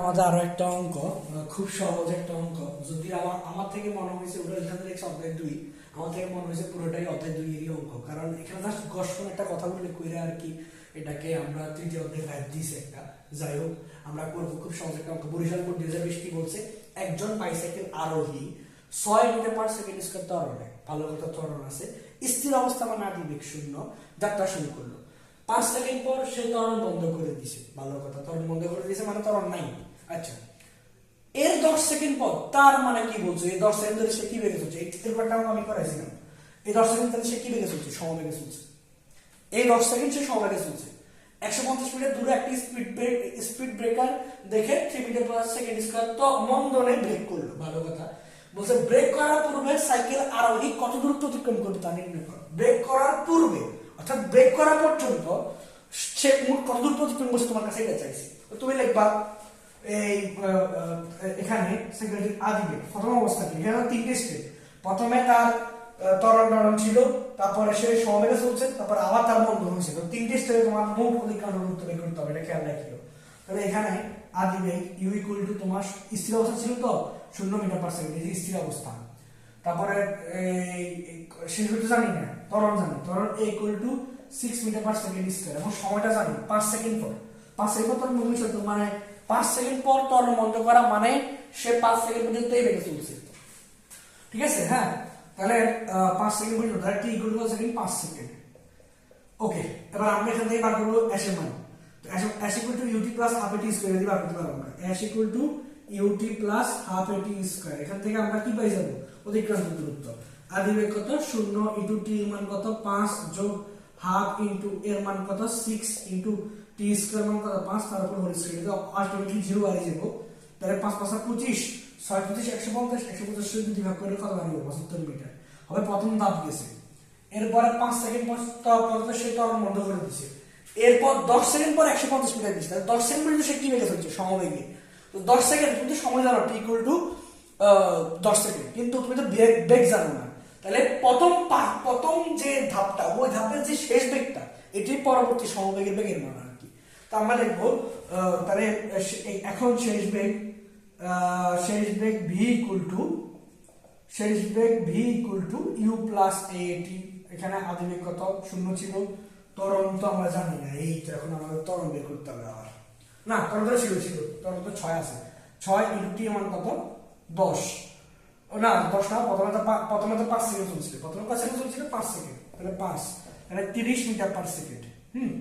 আমাদের আরও একটা অঙ্ক খুব সহজ একটা অঙ্ক। যদি আমার আমার থেকে মনে হয়েছে ওটা এখান থেকে অধ্যায় দুই। আমার থেকে মনে হয়েছে পুরোটাই অধ্যায় দুই এরই অঙ্ক। কারণ এখানে জাস্ট ঘর্ষণ একটা কথা উল্লেখ করে আর কি, এটাকে আমরা তৃতীয় অধ্যায় ভাইব দিয়েছি একটা। যাই হোক, আমরা করব খুব সহজ একটা অঙ্ক। বরিশাল বোর্ড দুই হাজার বিশ কি বলছে? একজন বাইসাইকেল আরোহী, ছয় মিটার পার সেকেন্ড স্কোয়ার ত্বরণে, ভালো কথা ত্বরণ আছে, স্থির অবস্থা মানে আদিবেগ শূন্য, যাত্রা শুরু করল। পাঁচ সেকেন্ড পর সে ত্বরণ বন্ধ করে দিছে, ভালো কথা। ত্বরণ বন্ধ করে দিছে মানে ত্বরণ নাই। আচ্ছা। এর দশ সেকেন্ড পর তার মানে কি বলছো? এই দশ সেকেন্ড ধরে সে কি বেগে চলছে? এই পেপারটাও আমি করাইছিলাম। এই দশ সেকেন্ড ধরে সে কি বেগে চলছে? সমবেগে চলছে। এই দশ সেকেন্ড সে সমবেগে চলছে। একশো পঞ্চাশ মিটার দূরে একটি স্পিড ব্রেক স্পিড ব্রেকার দেখে three metre per second square তো মন্দনে ব্রেক করল। ভালো কথা। বলছে ব্রেক করার পূর্বে সাইকেল আরোহী কত দূরত্ব অতিক্রম করবে তা নির্ণয় করো। ব্রেক করার পূর্বে, অর্থাৎ ব্রেক করা পর্যন্ত সে মোট কত দূরত্ব অতিক্রম করছে তোমার কাছে এটা চাইছি। তুমি লিখবা। এই এখানে সাইকেলটির আদিবে প্রথম অবস্থা এখানে তিনটে স্টেপ প্রথমে তার ত্বরণ টরণ ছিল, তারপরে সে সমবেগে চলছে তারপর আবার তার বন্ধ হয়েছে। তো তিনটে স্টেপে তোমার মোট অধিকার দূরত্ব করতে হবে, এটা খেয়াল রাখিও। তাহলে এখানে আদিবেগ ইউ ইকুয়াল টু তোমার স্থির অবস্থা ছিল তো, শূন্য মিটার পার সেকেন্ড এই স্থির অবস্থা। তারপরে শেষ করতে জানি না ত্বরণ জানি। ত্বরণ a equal to six metre per second square এবং সময়টা জানি, পাঁচ সেকেন্ড পর। পাঁচ সেকেন্ড পর মনে হচ্ছে মানে পাঁচ সেকেন্ড পর ত্বরণ বন্ধ করা মানে সে পাঁচ সেকেন্ড পর্যন্ত এই বেগে চলছে। ঠিক আছে? হ্যাঁ? তাহলে পাঁচ সেকেন্ড পর্যন্ত, তাহলে ইকুয়াল টু সেকেন্ড পাঁচ সেকেন্ড। ওকে এবার আমরা এখান থেকে বার করব অ্যাশের মান। Equal to u t plus half a t square বার করতে আমরা। ইকুয়াল টু প্লাস এখান থেকে আমরা কি পাই যাব? অতিক্রান্ত দূরত্ব। আদিবেগ কত? শূন্য ইন্টু টি মান কত? পাঁচ যোগ হাফ ইন্টু এর মান কত? সিক্স ইন্টু টি পাঁচ জিরো তাহলে পাঁচ পাঁচা পঁচিশ পঁচিশ একশো পঞ্চাশ একশো পঞ্চাশ পঁচাত্তর মিটার প্রথম পাঁচ সেকেন্ড একশো পঞ্চাশ মিটার দিচ্ছে দশ সমবেগে তো দশ সেকেন্ড কিন্তু সময় দশ সেকেন্ড কিন্তু তুমি তো বেগ জানো না তাহলে প্রথম প্রথম যে ধাপটা ওই ধাপের যে শেষ বেগটা পরবর্তী সমবেগের বেগের মান তো আমরা আহ, তাহলে এখন শেষ বেগ শেষ বেগ ভি ইকুয়াল টু শেষ বেগ v equal to u plus a t এখানে আদিবেগ কত শূন্য ছিল ত্বরণ তো আমরা জানি না এই তো এখন আমাদের ত্বরণ বের করতে হবে আবার। না ত্বরণ তো ছিল ছিল ত্বরণ তো ছয় আছে। ছয় ইন্টু টি মান কত? দশ। না দশ না প্রথমে তো প্রথমে তো পাঁচ সেকেন্ড চলছিল প্রথমে পাঁচ চলছিল পাঁচ সেকেন্ড তাহলে পাঁচ তাহলে তিরিশ মিটার পার সেকেন্ড হুম?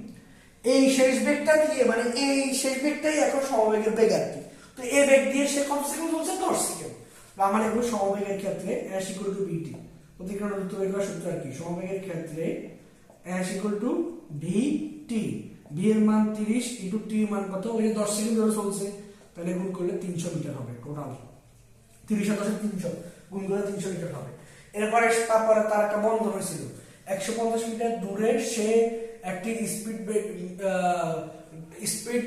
এই শেষ বেগটা দিয়ে মানে এই শেষ বেগটাই এখন সমবেগের বেগ আর কি তো এই বেগ দিয়ে সে কত সেকেন্ড চলছে, দশ সেকেন্ড বা আমার এগুলো সমবেগের ক্ষেত্রে ইকুয়াল টু বিটি অতিক্রমণ সূত্র আর কি? সমবেগের ক্ষেত্রে equal to v t v এর মান তিরিশ ইন্টু টি মান কত? ওই যে দশ সেকেন্ড ধরে চলছে। তাহলে গুণ করলে তিনশো মিটার হবে টোটাল তিরিশ দশে তিনশো। গুণ করে তিনশো মিটার হবে। এরপরে তারপরে তার একটা বন্ধ হয়েছিল। একশো পঞ্চাশ মিটার দূরে সে একটি স্পিড স্পিড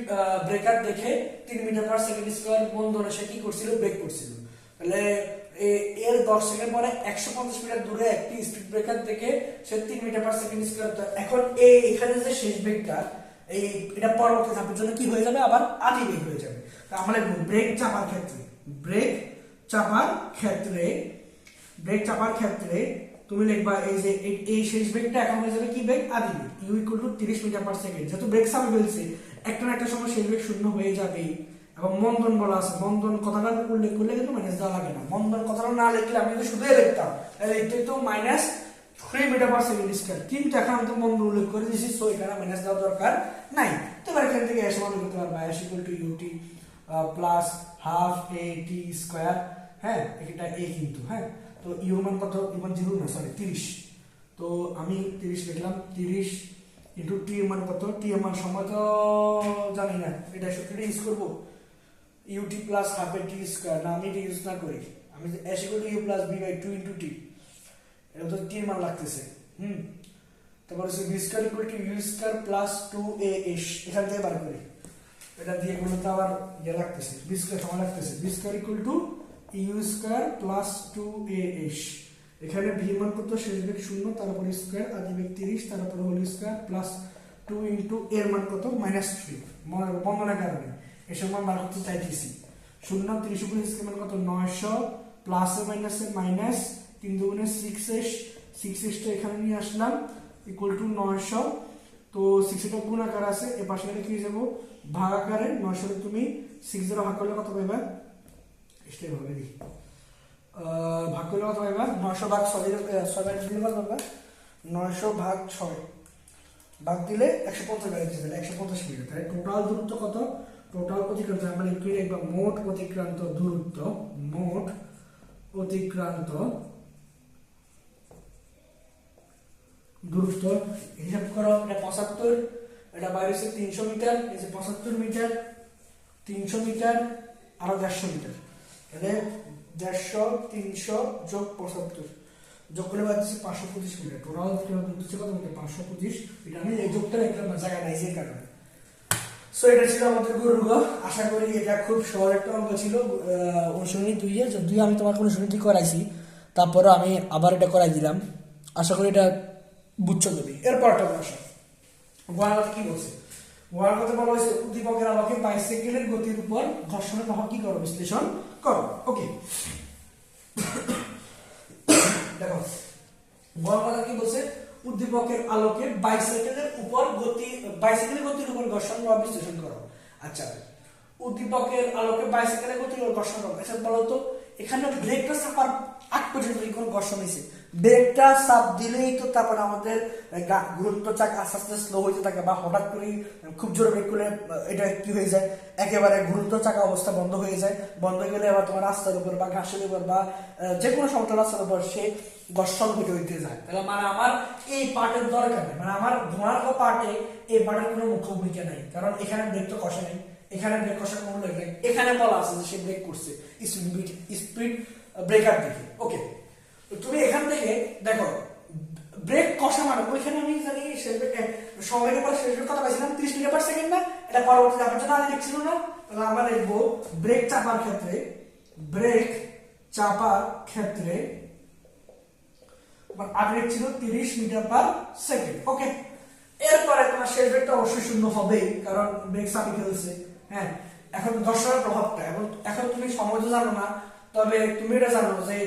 ব্রেকার দেখে তিন মিটার পার সেকেন্ড স্কোয়ার বন্ধনে সে কি করছিল? ব্রেক করছিল। তাহলে এর দশ সেকেন্ড পরে একশো পঞ্চাশ মিটার দূরে একটি স্পিড ব্রেকার দেখে সে তিন মিটার পার সেকেন্ড স্কোয়ার এখন এই এখানে যে শেষ বেগটা এই এটা পরবর্তী ধাপের জন্য কি হয়ে যাবে? আবার আদি বেগ হয়ে যাবে। তা ব্রেক চাপার ক্ষেত্রে ব্রেক চাপার ক্ষেত্রে ব্রেক চাপার ক্ষেত্রে তুমি লিখবা, এই যে, এই- শেষ ব্রেকটা এখন হয়ে যাবে কি ব্রেক আদি ব্রেক ইউ ইকুয়াল টু তিরিশ মিটার পার সেকেন্ড যেহেতু ব্রেক চাপে ফেলছে একটা না একটা সময় শেষ ব্রেক শূন্য হয়ে যাবে এবং মন্দন বলা আছে। মন্দন কথাটা উল্লেখ করলে কিন্তু মাইনাস দেওয়া লাগে না। মন্দন কথাটা না লিখলে আমি যদি শুধু লিখতাম এটা তো minus three metre per second square কিন্তু এখন আমি তো মন্দন উল্লেখ করে দিয়েছি সো এখানে মাইনাস দেওয়া দরকার নাই। তো এবার এখান থেকে এসে মনে করতে পারবা s equal to u t plus half a t square হ্যাঁ এটা এ কিন্তু হ্যাঁ। তো ইউ কত ইউ মান জিরো না সরি তিরিশ। তো আমি তিরিশ লিখলাম, তিরিশ ইন্টু টি এর মান কত? টি এর মান সময় তো জানি না, এটা সূত্রটা ইউজ করব? U t plus half t square না, আমি এটা ইউজ না করি। আমি s equal u plus v by two into t এটা তো টি এর মান লাগতেছে, হুম? তারপর হচ্ছে v square equal to u square plus two a s এখান থেকে বার করি। এটা দিয়ে করলে তো আবার ইয়ে লাগতেছে বি স্কোয়ার সময় লাগতেছে। V square equal to u square plus two a s এখানে ভি মান কত শেষ বেগ শূন্য, তারপর স্কোয়ার আদি বেগ তিরিশ, তারপর whole square plus two into এর মান কত? মাইনাস থ্রি বন্ধনের কারণে। এসব মান বার করতে চাইতেছি। শূন্য তিরিশ উপরে স্কেল মান কত? নয়শো প্লাস মাইনাস মাইনাস তিন দুগুণে সিক্স এস সিক্স এসটা এখানে নিয়ে আসলাম ইকুয়াল টু নয়শো। তো সিক্স এটা গুণ আকার আছে, এ পাশে কি যাব? ভাগ আকারে নয়শো তুমি সিক্স দ্বারা ভাগ করলে কত পাইবা? আহ, ভাগ করলে কত পাইবা নয়শো ভাগ ছয় দিলে কত পাইবা নয়শো ভাগ ছয়। ভাগ দিলে একশো পঞ্চাশ বেড়ে দিতে একশো পঞ্চাশ মিটার তাহলে টোটাল দূরত্ব কত? টোটাল অতিক্রান্ত আমরা একটু লিখবা মোট অতিক্রান্ত দূরত্ব মোট অতিক্রান্ত দূরত্ব হিসাব করো এটা পঁচাত্তর এটা বাইরে তিনশো মিটার এই যে পঁচাত্তর মিটার তিনশো মিটার আরও দেড়শো মিটার। তাহলে দেড়শো, তিনশো যোগ পঁচাত্তর। যোগ করে পাঁচশো পঁচিশ পাঁচশো পঁচিশ। এটা আমি এই যোগটা জায়গা নাই কারণে। সো এটা ছিল আমাদের আশা করি এটা খুব সহজ একটা অঙ্ক ছিল। অনুশীলনী আমি তোমাকে অনুশীলনীটি করাইছি তারপরে আমি আবার এটা করাই দিলাম। আশা করি এটা বুঝছ তুমি। এরপরটা আসো। গোয়ালাতে কি বলছে? গোয়ালাতে বলা হয়েছে, উদ্দীপকের আলোকে বাইসাইকেলের গতির উপর ঘর্ষণের প্রভাব কি করো বিশ্লেষণ। করো ওকে দেখো গোয়ালাতে কি বলছে? উদ্দীপকের আলোকে বাইসাইকেলের উপর গতি বাইসাইকেলের গতির উপর ঘর্ষণ প্রভাব বিশ্লেষণ করো। আচ্ছা উদ্দীপকের আলোকে বাইসাইকেলের গতির উপর ঘর্ষণ করো। আচ্ছা বলো তো, এখানে ব্রেকটা চাপার আগ পর্যন্ত কোনো ঘর্ষণ হয়েছে ব্রেকটা চাপ দিলেই তো তারপর আমাদের গুরুত্ব চাক আস্তে আস্তে স্লো হইতে থাকে বা হঠাৎ করে খুব জোরে ব্রেক করলে এটা কি হয়ে যায়? একেবারে গুরুত্ব চাকা অবস্থা বন্ধ হয়ে যায়। বন্ধ হয়ে গেলে আবার তোমার রাস্তার উপর বা ঘাসের উপর বা যে কোনো সমতল রাস্তার উপর সে ঘর্ষণ হইতে হইতে যায়। তাহলে মানে আমার এই পার্টের দরকার নেই। মানে আমার ঘোড়ার পার্টে এই পার্টের কোনো মুখ্য ভূমিকা নেই। কারণ এখানে ব্রেক তো কষে নেই। এখানে ব্রেক কষার কোনো নেই। এখানে বলা আছে যে সে ব্রেক করছে। স্পিড স্পিড ব্রেকার দেখে। ওকে তুমি এখান থেকে, দেখো ব্রেক কষা মানে ওইখানে আমি জানি সময়ের উপর শেষের কথা পাইছিলাম ত্রিশ মিটার পার সেকেন্ড না, এটা পরবর্তী চাপার জন্য আগে লিখছিল না, তাহলে আমরা লিখব ব্রেক চাপার ক্ষেত্রে ব্রেক চাপার ক্ষেত্রে আগে ছিল তিরিশ মিটার পার সেকেন্ড ওকে এরপরে তোমার শেষ ব্রেকটা অবশ্যই শূন্য হবেই, কারণ ব্রেক চাপি ফেলছে হ্যাঁ? এখন দর্শকের প্রভাবটা এবং এখন তুমি সময় জানো না তবে তুমি এটা জানো যে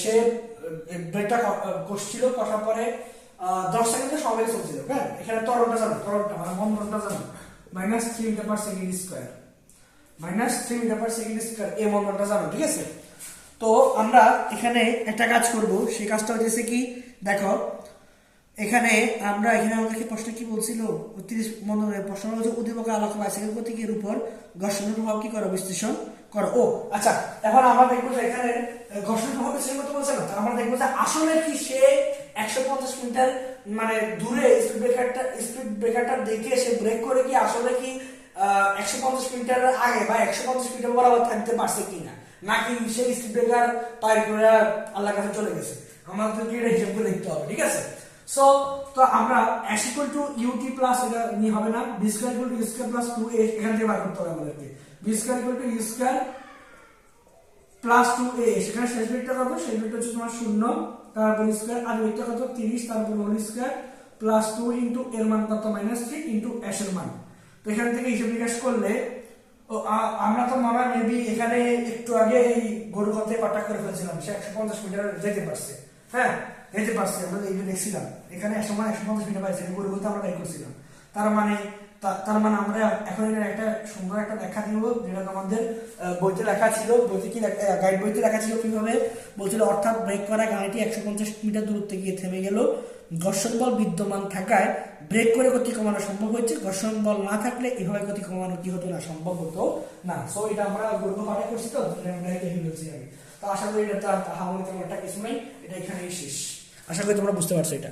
সে ব্রেকটা কষছিল কষার পরে দশ সেকেন্ডে সবাই চলছিল হ্যাঁ? এখানে তরলটা জানো তরলটা মানে মন্ত্রণটা জানো? Minus three metre per second square minus three metre per second square এই মন্ত্রণটা জানো, ঠিক আছে? তো আমরা এখানে একটা কাজ করব, সেই কাজটা হচ্ছে কি, দেখো, এখানে আমরা, এখানে আমাদেরকে প্রশ্ন কি বলছিল? তিরিশ প্রশ্ন হচ্ছে উদ্দীপক আলোক বাইসাইকেল গতিকের উপর ঘর্ষণের প্রভাব কি করো বিশ্লেষণ? করো। ও আচ্ছা এখন আমরা দেখব যে এখানে ঘর্ষণ প্রভাব বিশ্লেষণ করতে বলছে না। আমরা দেখব যে আসলে কি সে একশো পঞ্চাশ মিটার মানে দূরে স্পিড ব্রেকারটা স্পিড ব্রেকারটা দেখে সে ব্রেক করে কি আসলে কি একশো পঞ্চাশ মিটার আগে বা একশো পঞ্চাশ মিটার বরাবর থাকতে পারছে কিনা? নাকি সেই স্পিড ব্রেকার পার করে আল্লাহর কাছে চলে গেছে? আমাদেরকে এটা হিসাব দেখতে হবে, ঠিক আছে? সো তো আমরা s equal to u t plus এটা নিয়ে হবে না। V square equal to u plus two এখান থেকে বার করতে হবে আমাদেরকে। V square equal to u square plus two a সেখানে শেষ বিটটা কত? শেষ বিটটা হচ্ছে তোমার শূন্য, তারপর স্কয়ার আর বিটটা কত? তিরিশ, তারপর whole square plus two into এর মান কত? মাইনাস থ্রি ইন্টু এস এর মান। তো এখান থেকে হিসাব নিকাশ করলে, ও আমরা তো হয় মেবি এখানে একটু আগে এই গরু পথে পাটা করে ফেলছিলাম। সে একশো পঞ্চাশ মিটার যেতে পারছে। হ্যাঁ যেতে পারছে। আমরা এই দেখছিলাম, এখানে মানে একশো পঞ্চাশ মিটার পাইছে গরু পথে আমরা তাই করছিলাম। তার মানে তার মানে আমরা এখন একটা সুন্দর একটা লেখা দিব যেটা তোমাদের আহ, বইতে লেখা ছিল বইতে কি গাইড বইতে লেখা ছিল কীভাবে? বলছিল অর্থাৎ ব্রেক করা গাড়িটি একশো পঞ্চাশ মিটার দূরত্বে গিয়ে থেমে গেল। ঘর্ষণ বল বিদ্যমান থাকায় ব্রেক করে গতি কমানো সম্ভব হয়েছে। ঘর্ষণ বল না থাকলে এভাবে গতি কমানো কি হতো না সম্ভব হতো না। সো এটা আমরা গর্ব পাঠে করছি তো এটা আমরা দেখে ফেলছি আমি তো আশা করি এটা তাহা আমার তেমন একটা কিছু নাই। এটা এখানেই শেষ। আশা করি তোমরা বুঝতে পারছ এটা।